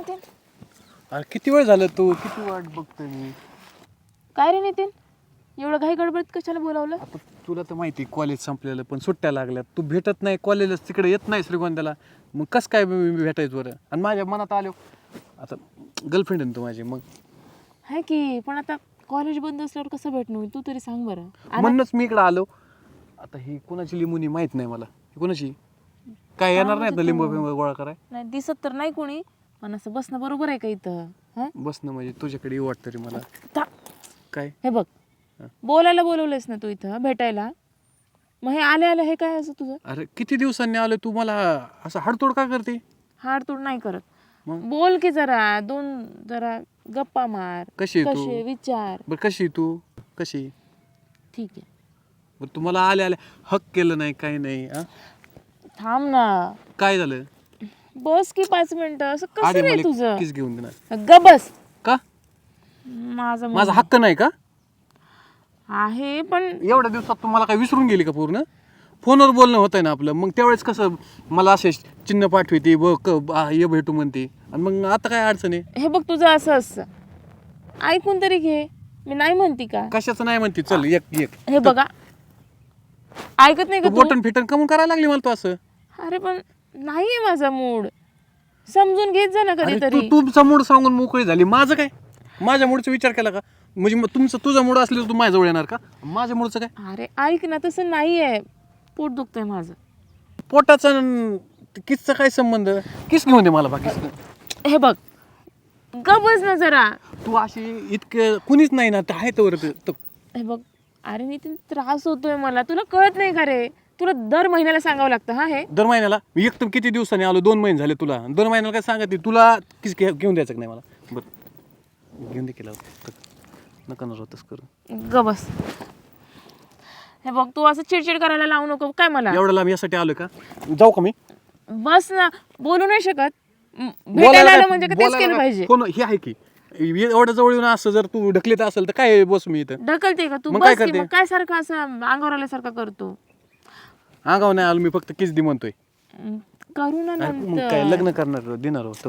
नितीन? अरे किती वेळ झालं तू? किती वाट बघतोय मी? काय रे नितीन? एवढं घाई गडबडीत कशाला बोलावलं? आता तुला तर माहिती कॉलेज संपलेलं पण सुट्ट्या लागल्यात. तू भेटत नाही कॉलेजच तिकडे येत नाही श्रीगोंद्याला. मग कसं काय मी मी भेटायचं बरं? आणि माझ्या मनात आलो आता गर्लफ्रेंड आहे ना तू माझी मग? आहे की पण आता कॉलेज बंद असल्यावर कसं भेटणं होईल? तू तरी सांग बरं. आला- म्हणूनच मी इकडे आलो. आता ही कोणाची लिंबुनी माहीत नाही मला. ही कोणाची? काय येणार नाही ना लिंबू बिंबू गोळा कराय? नाही दिसत तर नाही कोणी. पण असं बसणं बरोबर आहे का इथं? हा? बस ना म्हणजे तुझ्याकडे येऊ वाटतं रे मला. काय? हे बघ. बोलायला बोलवलंयस ना तू इथं भेटायला? मग हे आले आले हे काय असं तुझं? अरे किती दिवसांनी आलो तू मला? असं हाडतोड का करते? हाडतोड नाही करत. मग? बोल की जरा दोन जरा गप्पा मार. कशी आहे तू? विचार. बरं कशी आहे तू? कशी ठीक आहे. बरं तुम्हाला आले आले हक केलं नाही काही नाही? थांब ना. काय झालं? बस की पाच मिनिटं असं कसं रे तुझं? किस घेऊन देणार ग बस. का? माझा माझा हक्क नाही का? आहे पण एवढ्या दिवसात तुम्हाला काय विसरून गेली का पूर्ण? फोनवर बोलणं होतंय ना आपलं. मग त्यावेळेस कसं मला असे चिन्ह पाठवते ब क ये भेटू म्हणते. आणि मग आता काय अडचण आहे? हे बघ तुझं असं असतं. ऐकून तरी घे. मी नाही म्हणती का? कशाचं नाही म्हणते? चल एक एक. हे बघा. ऐकत नाही का तू तू? बोटन फिटन कमून करायला लागली मला तू असं. अरे पण नाहीये माझा मूड. समजून घेत जा ना अरे कधीतरी. तू तुमचा मूड सांगून मोकळी झाली. माझं काय? माझ्या मूडचा विचार केला का? म्हणजे मग तुमचं तुझा मूड असले तू माझ्याजवळ येणार का? माझ्या मूडचं काय? अरे ऐक ना तसं नाहीये. पोट दुखतंय माझं. पोटाचा न किसचा काय संबंध? किस घेऊन दे मला बाकी हे बघ गबस ना जरा. तू अशी इतकं कुणीच नाही ना ते आहे तर हे बघ अरे नितीन त्रास होतोय मला. तुला कळत नाही का रे? तुला दर महिन्याला सांगावं लागतं हा हे? दर महिन्याला? मी एकदम किती दिवसांनी आलो? दोन महिने झाले तुला. दर महिन्याला काय सांगते तुला किस घे- घेऊन द्यायचं का नाही मला? बरं. घेऊन दे केलं नका न रोतच करू. गबस हे बघ तू असं चिडचिड करायला लावू नको. काय मला? एवढं लांब यासाठी आलोय का? जाऊ का मी? बस ना. बोलू नाही शकत. म, भेटायला आलं म्हणजे का तेच केलं पाहिजे? कोण हे आहे की. एवढ्या जवळ येऊन असं जर तू ढकलीत असेल तर काय बस मी इथं? ढकलते का तू? मग काय बस की करते? मग काय सारखं असं अंगावर आल्यासारखं करतो? आगाव नाही आलो मी फक्त किस दे म्हणतोय. म, करू ना अरे मग नंतर. काय लग्न करणार देणार होतं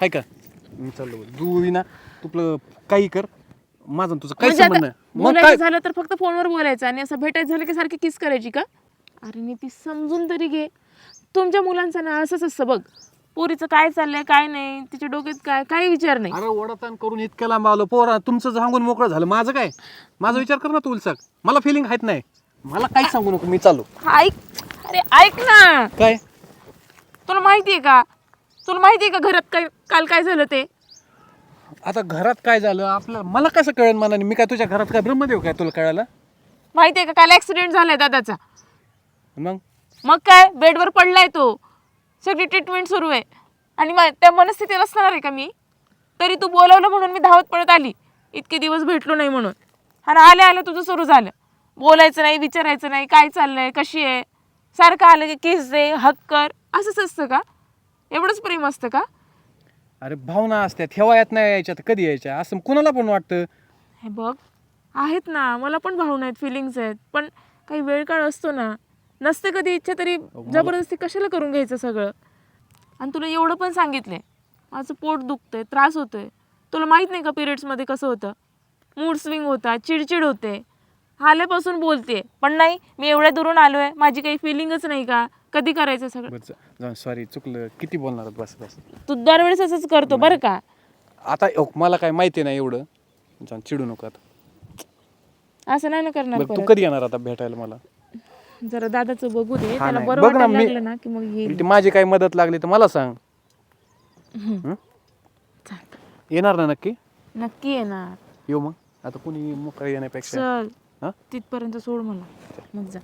आहे का? मी चाललो. तू विना तुला काही कर. माझं आणि तुझं काही म्हणजे संबंध आता नाही मग बोलायचं काय? झालं तर फक्त फोनवर बोलायचं आणि असं भेटायचं झालं की सारखी किस करायची का? अरे नीती समजून तरी घे. तुमच्या मुलांचं ना असंच असतं बघ. पोरीचं काय चाललंय काय नाही तिच्या डोक्यात काय काही विचार नाही. अरे ओढाताण करून इतक्या लांब आलो पोरा तुमचं सांगून मोकळं झालं. माझं काय? माझा विचार कर ना तू उलसाक. मला फिलिंग आहेत नाही. मला काहीच सांगू नको मी चालू. ऐक अरे ऐक ना. काय? तुला माहितीये का? तुला माहितीये का घरात काय काल काय झालं ते? आता घरात काय झालं? आपलं मला कसं कळेल मनाने? मी काय तुझ्या घरात काय ब्रह्मदेव काय तुला कळायला माहितीये का काल ऍक्सिडेंट झालाय दादाचा. मग? मग काय? बेडवर पडलाय तो. सगळी ट्रीटमेंट सुरू आहे. आणि मा- त्या मनस्थितीत असणार आहे का मी? तरी तू बोलवलं म्हणून मी धावत पडत आली. इतके दिवस भेटलो नाही म्हणून. आणि आले आले तुझं सुरू झालं. बोलायचं नाही विचारायचं नाही काय चाललंय कशी आहे? सारखं आलं की किस दे हक कर असंच असतं का? एवढंच प्रेम असतं का? अरे भावना असतात. ठेवा येत नाही यायच्या तर कधी यायच्या? असं कुणाला पण वाटतं. हे बघ आहेत ना मला पण भावना आहेत फिलिंग्स आहेत. पण काही वेळ काळ असतो ना नसते कधी इच्छा तरी जबरदस्ती कशाला करून घ्यायचं सगळं? आणि तुला एवढं पण सांगितलंय. माझं पोट दुखतंय त्रास होतोय. तुला माहीत नाही का पिरियड्समध्ये कसं होतं? मूड स्विंग होता चिडचिड होते. आल्यापासून बोलते. पण नाही मी एवढ्या दुरून आलोय माझी काही फिलिंगच नाही का? कधी करायचं सगळं? सॉरी चुकलं. किती बोलणार आहेत? बस बस. तू दरवेळेस असंच करतो बरं का? आता हो, मला काय माहिती नाही एवढं. जाऊन चिडू नको आता. असं नाही ना करणार बरं तू परत? कधी येणार आता भेटायला मला? जरा दादाचं बघू दे. हा त्याला नाही. बरं बघ ना, वाटायला मी- लागलं ना की मग येईल. माझी काही मदत लागली तर मला सांग. हं? येणार ना नक्की? नक्की येणार. येऊ मग. आता कुणी मोकळा येण्यापेक्षा. चल. हा? तिथपर्यंत सोड मला मग जा.